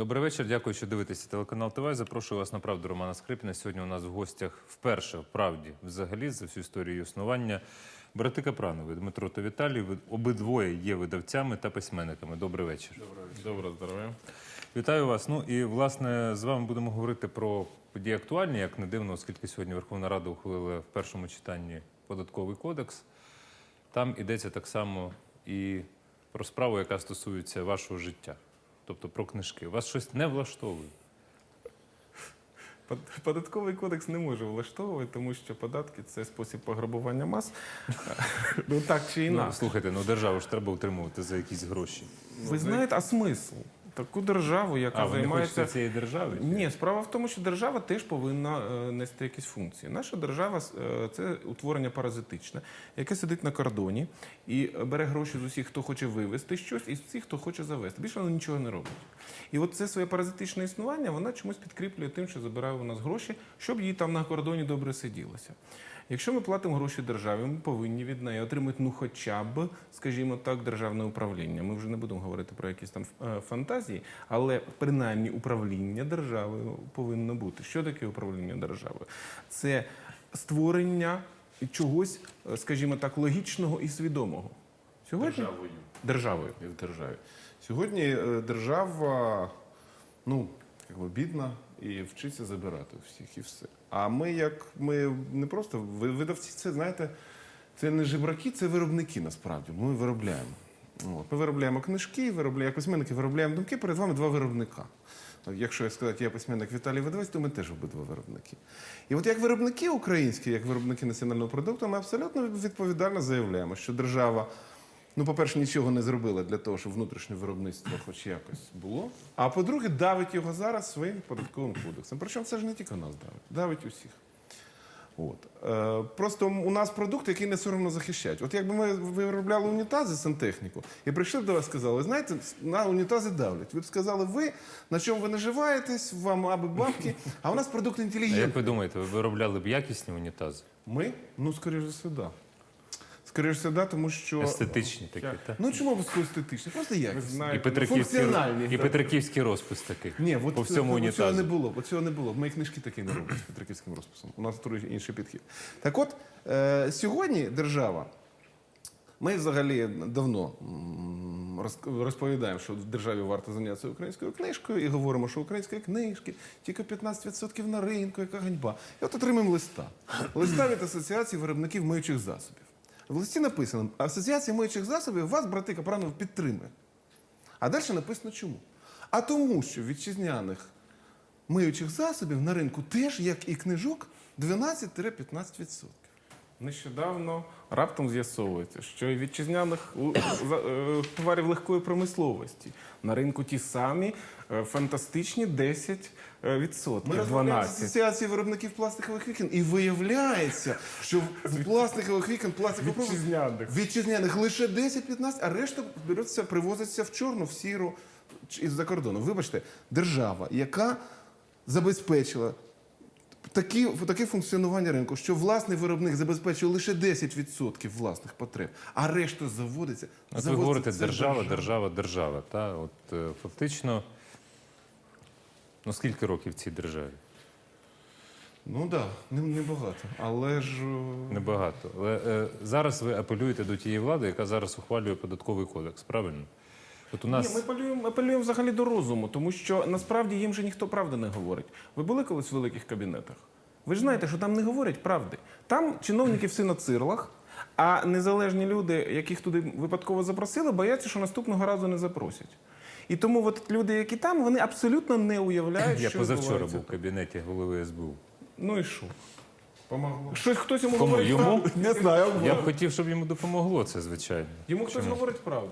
Добрий вечір. Дякую, що дивитеся телеканал ТВ. Запрошую вас на правду Романа Скрипіна. Сьогодні у нас в гостях вперше в правді взагалі за всю історію існування. Брати Капранови Дмитро та Віталій. Ви обидвоє є видавцями та письменниками. Добрий вечір. Доброго здоров'я. Вітаю вас. Ну і власне з вами будемо говорити про події актуальні, як не дивно, оскільки сьогодні Верховна Рада ухвалила в першому читанні податковий кодекс. Там йдеться так само і про справу, яка стосується вашого життя, тобто про книжки. Вас щось не влаштовує. Податковий кодекс не може влаштовувати, тому що податки це спосіб пограбування мас. Ну так чи Ну, інакше. слухайте, ну державу ж треба утримувати за якісь гроші. Ви знаєте, а смисл? Таку державу, яка А ви займається. хочете цієї держави? Ні, справа в тому, що держава теж повинна е, нести якісь функції. Наша держава е, це утворення паразитичне, яке сидить на кордоні і бере гроші з усіх, хто хоче вивезти щось, і з всіх, хто хоче завести. Більше вона нічого не робить. І от це своє паразитичне існування вона чомусь підкріплює тим, що забирає у нас гроші, щоб їй там на кордоні добре сиділося. Якщо ми платимо гроші державі, ми повинні від неї отримати ну хоча б, скажімо так, державне управління. Ми вже не будемо говорити про якісь там е, фантазії, але принаймні управління державою повинно бути. Що таке управління державою? Це створення чогось, е, скажімо так, логічного і свідомого. Сьогодні Державою. державою. І в державі. Сьогодні е, держава ну, якби бідна і вчиться забирати у всіх і все. А ми, як ми не просто ви- видавці, це знаєте, це не жебраки, це виробники насправді. Ми виробляємо. От. Ми виробляємо книжки, виробляємо письменники, виробляємо думки. Перед вами два виробника. Якщо я сказати, я письменник Віталій Видавець, то ми теж обидва виробники. І от як виробники українські, як виробники національного продукту, ми абсолютно відповідально заявляємо, що держава Ну, по-перше, нічого не зробила для того, щоб внутрішнє виробництво хоч якось було. А по-друге, давить його зараз своїм податковим кодексом. Причому це ж не тільки нас давить, давить усіх. От. Е, просто у нас продукт, який не соромно захищають. От якби ми виробляли унітази сантехніку і прийшли б до вас і сказали, знаєте, на унітази давлять. Ви б сказали, ви на чому ви наживаєтесь, вам аби бабки, а у нас продукт А як ви думаєте, ви виробляли б якісні унітази? Ми? Ну, скоріш за все, да. Скоріш за все, да, тому що. Естетичні такі, так? Ну чому обов'язково естетичні? Просто якісні. І знаєте, Петриківський, і. Петриківський розпис такий. Ні, от по всьому от цього не було. От цього не було. Мої книжки такі не роблять з петриківським розписом. У нас трохи інший підхід. Так от, е, сьогодні держава. Ми взагалі давно розповідаємо, що в державі варто зайнятися українською книжкою і говоримо, що української книжки тільки 15% на ринку, яка ганьба. І от отримаємо листа. Листа від Асоціації виробників миючих засобів. В листі написано: Асоціація миючих засобів вас, брати Капранов, підтримує. А далі написано чому? А тому, що вітчизняних миючих засобів на ринку теж, як і книжок, 12-15%. Нещодавно раптом з'ясовується, що і вітчизняних за- е, товарів легкої промисловості на ринку ті самі е, фантастичні 10 е, відсотків, Ми розмовляємо з 12. асоціацією виробників пластикових вікон, і виявляється, що в пластикових вікон, пластикових Вітчизняних. вітчизняних лише 10-15, а решта береться, привозиться в чорну, в сіру із-за кордону. Вибачте, держава, яка забезпечила такі, таке функціонування ринку, що власний виробник забезпечує лише 10% власних потреб, а решта заводиться. От ви говорите держава, держава, держава. Та? От е, фактично, ну скільки років цій державі? Ну так, да, небагато. Але ж. е, Небагато. Але е, зараз ви апелюєте до тієї влади, яка зараз ухвалює податковий кодекс, правильно? От у нас Ні, ми апелюємо, апелюємо взагалі до розуму, тому що насправді їм же ніхто правди не говорить. Ви були колись в великих кабінетах? Ви ж знаєте, що там не говорять правди. Там чиновники всі на цирлах, а незалежні люди, яких туди випадково запросили, бояться, що наступного разу не запросять. І тому от люди, які там, вони абсолютно не уявляють, я що позавчора відбувається був в кабінеті голови СБУ. Ну і що? Помогло. Щось хтось йому Кому? говорить Йому? правду? Не знаю. Я б хотів, щоб йому допомогло це, звичайно. Йому хтось Чому? говорить правду.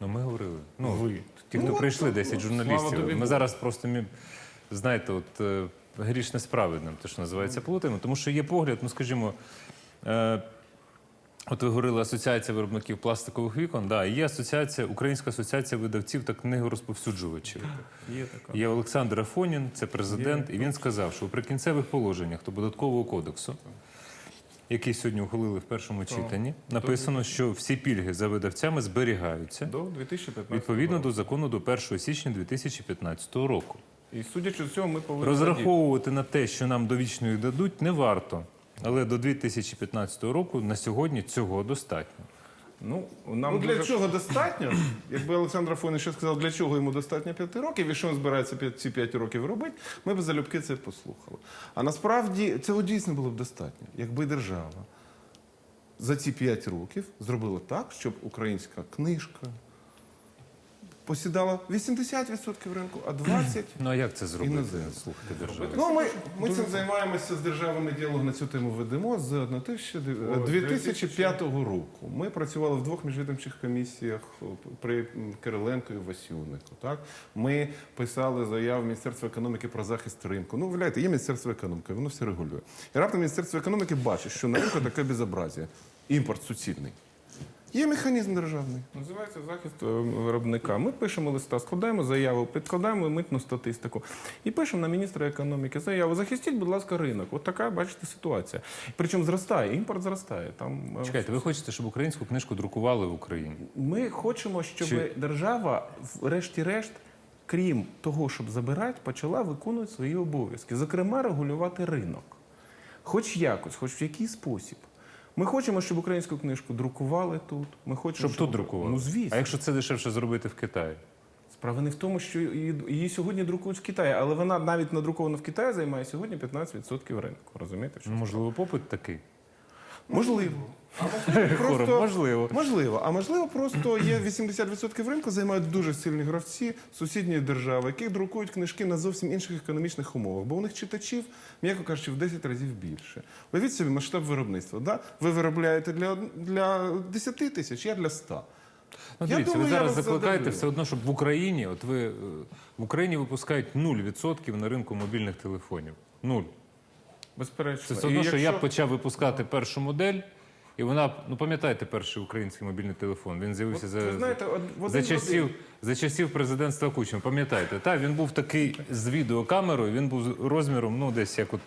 Ну, ми говорили. Ну, Ви. Ті, хто Ну, прийшли, 10 ну, журналістів. Ми зараз просто, мі- знаєте, от е, гріш несправедним, те, що називається, плутаємо. Тому що є погляд, ну, скажімо, е, от ви говорили Асоціація виробників пластикових вікон, да, і є асоціація, Українська асоціація видавців та книгорозповсюджувачів. Є така. Є Олександр Афонін, це президент, і він сказав, що у прикінцевих положеннях до податкового кодексу який сьогодні ухвалили в першому читанні, написано, що всі пільги за видавцями зберігаються До 2015 відповідно року. до закону до 1 січня 2015 року. І судячи з цього, ми повинні Розраховувати на те, що нам довічно їх дадуть, не варто. Але до 2015 року на сьогодні цього достатньо. Ну, нам Ну для дуже... чого достатньо? Якби Олександр Афонович ще сказав, для чого йому достатньо 5 років і що він збирається п'ять- ці 5 років робити, ми б залюбки це послухали. А насправді цього дійсно було б достатньо, якби держава за ці 5 років зробила так, щоб українська книжка посідала 80% ринку, а 20% Ну а як це зробити? Іноземно. Слухайте державу. Ну, ми, ми цим займаємося з державами діалог на цю тему ведемо з 1000 2005 року. Ми працювали в двох міжвідомчих комісіях при Кириленко і Васюнику. Так? Ми писали заяву Міністерства економіки про захист ринку. Ну, виявляєте, є Міністерство економіки, воно все регулює. І раптом Міністерство економіки бачить, що на ринку таке безобразія. Імпорт суцільний. Є механізм державний. Називається захист е, виробника. Ми пишемо листа, складаємо заяву, підкладаємо митну статистику і пишемо на міністра економіки заяву. Захистіть, будь ласка, ринок. От така, бачите, ситуація. Причому зростає, імпорт зростає. Там е, Чекайте, ви хочете, щоб українську книжку друкували в Україні? ми хочемо, щоб Чи- держава, врешті-решт, крім того, щоб забирати, почала виконувати свої обов'язки, зокрема, регулювати ринок. Хоч якось, хоч в який спосіб. Ми хочемо, щоб українську книжку друкували тут. Ми хочемо, Щоб тут друкували? Ну, звісно. А якщо це дешевше зробити в Китаї? Справа не в тому, що її, сьогодні друкують в Китаї, але вона навіть надрукована в Китаї займає сьогодні 15% ринку. Розумієте? Що? Можливо, попит такий. Можливо. Хором, можливо. Можливо, а можливо, просто є 80% ринку, займають дуже сильні гравці сусідньої держави, які друкують книжки на зовсім інших економічних умовах, бо у них читачів, м'яко кажучи, в 10 разів більше. Уявіть собі масштаб виробництва. Да? Ви виробляєте для, для 10 тисяч, я для 100. Ну, Я дивіться, думаю, ви зараз закликаєте задавлю. все одно, щоб в Україні, от ви е, в Україні випускають 0% на ринку мобільних телефонів. Нуль. Безперечно. Це все одно, що я почав випускати першу модель, і вона, ну пам'ятаєте, перший український мобільний телефон. Він з'явився за, ви знаєте, от в за часів, за часів президентства Кучма. Пам'ятаєте, та він був такий з відеокамерою, він був розміром, ну десь як от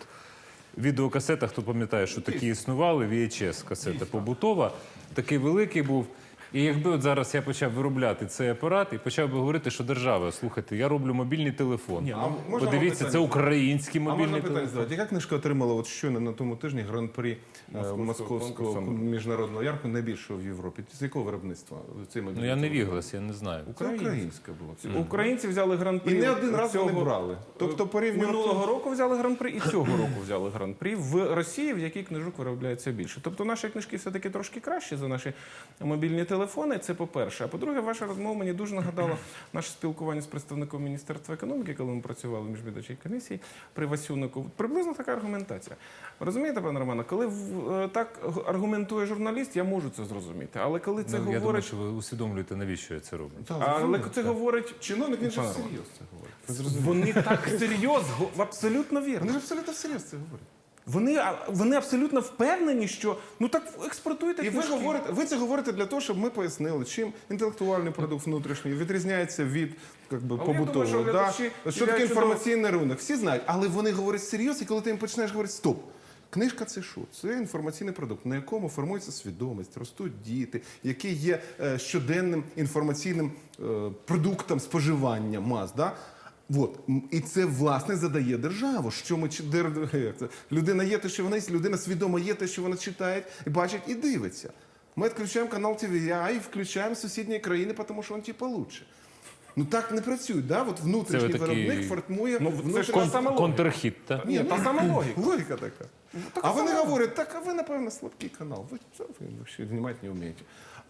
відеокасета, хто пам'ятає, що такі існували, VHS касета побутова, такий великий був. І якби от зараз я почав виробляти цей апарат і почав би говорити, що держава, слухайте, я роблю мобільний телефон. Ні, А можна Подивіться, це питання? український А можна мобільний питання телефон. задати? Яка книжка отримала от щойно на тому тижні гран-прі е, Московського Московського конкурсу? міжнародного ярку, найбільшого в Європі? З якого виробництва цей Ну мобільний я не телефон? віглас, я не знаю. Це українська була. Українці взяли гран-прі. І не один раз цього- вони брали. Тобто порівнювати- минулого року взяли гран-прі і цього року взяли гран-прі в Росії, в якій книжок виробляється більше. Тобто наші книжки все таки трошки кращі за наші мобільні телефони. Це по-перше. А по-друге, ваша розмова мені дуже нагадала наше спілкування з представником міністерства економіки, коли ми працювали в міжвідомчій комісії при Васюнику. Приблизно така аргументація. Розумієте, пане Романе, коли в- е, так аргументує журналіст, я можу це зрозуміти. Але коли це Ну, я думаю, говорить, що ви усвідомлюєте, навіщо я це роблю. Але це говорить Чиновник він же всерйоз це говорить. Вони так серйозно, абсолютно вірно. Вони ж абсолютно всерйоз це говорять. Вони, вони абсолютно впевнені, що ну так експортуйте І ви говорите, ви це говорите для того, щоб ми пояснили, чим інтелектуальний продукт внутрішній відрізняється від би, Але думаю, побутового. що да? глядачі Що таке інформаційний ринок? Всі знають, але вони говорять серйозно, і коли ти їм починаєш говорити стоп. Книжка це що? Це інформаційний продукт, на якому формується свідомість, ростуть діти, який є е, щоденним інформаційним е, продуктом споживання мас. Да? От. І це власне задає державу. Що ми людина є те, що вона є, людина свідомо є те, що вона читає, і бачить і дивиться. Ми відключаємо канал TVI і включаємо сусідні країни, тому що він типа лучше. Ну так не працюють, да? От внутрішній такий- виробник формує Ну, це ж внутрішній- та сама. Контрхіт, так? Ні, та сама логіка. Логіка така. Така а вони сама. говорять, так, а ви, напевно, слабкий канал. Ви що ви ще знімати не вмієте.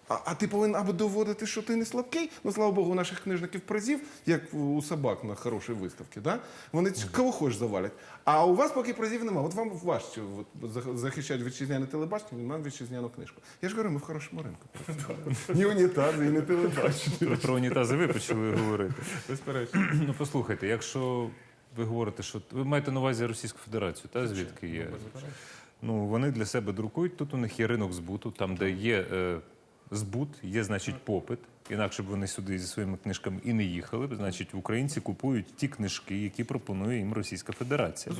А, а ти повинен або доводити, що ти не слабкий. Ну, слава Богу, у наших книжників призів, як у собак на хорошій виставці, да? вони кого хочеш завалять. А у вас поки призів немає. От вам важче от, захищати вітчизняне телебачення, він нам вітчизняну книжку. Я ж говорю, ми в хорошому ринку. Ні унітази, і не телебачення. Про унітази ви почали говорити. Безперечно. Ну послухайте, якщо ви говорите, що ви маєте на увазі Російську Федерацію, та звідки є? Ну вони для себе друкують. Тут у них є ринок збуту, там де є е, збут, є, значить, попит. Інакше б вони сюди зі своїми книжками і не їхали. б. Значить, українці купують ті книжки, які пропонує їм Російська Федерація.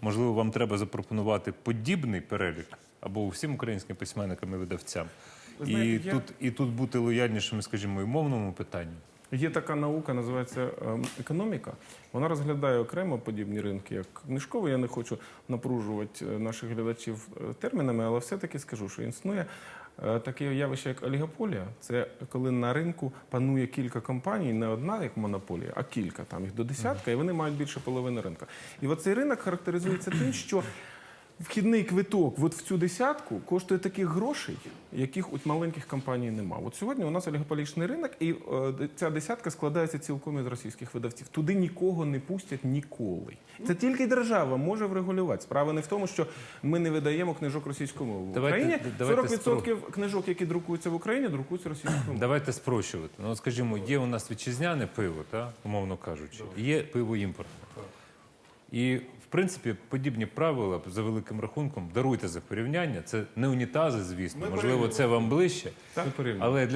Можливо, вам треба запропонувати подібний перелік або всім українським письменникам і видавцям. Ви І я- тут, і тут бути лояльнішими, скажімо, і мовному питанні. Є така наука, називається ем, економіка. Вона розглядає окремо подібні ринки, як книжковий. Я не хочу напружувати е, наших глядачів е, термінами, але все-таки скажу, що існує е, таке явище, як олігополія. Це коли на ринку панує кілька компаній, не одна як монополія, а кілька. Там їх до десятка, і вони мають більше половини ринку. І оцей ринок характеризується тим, що Вхідний квиток от в цю десятку коштує таких грошей, яких у маленьких компаній нема. От сьогодні у нас олігополічний ринок, і е, ця десятка складається цілком із російських видавців. Туди нікого не пустять ніколи. Це тільки держава може врегулювати. Справа не в тому, що ми не видаємо книжок російською мовою. В Україні давайте 40% книжок, які друкуються в Україні, друкуються російською мовою. Давайте спрощувати. Ну, скажімо, є у нас вітчизняне пиво, та, умовно кажучи, є пиво імпортне. І, в принципі, подібні правила за великим рахунком, даруйте за порівняння. Це не унітази, звісно, можливо, це вам ближче. Але для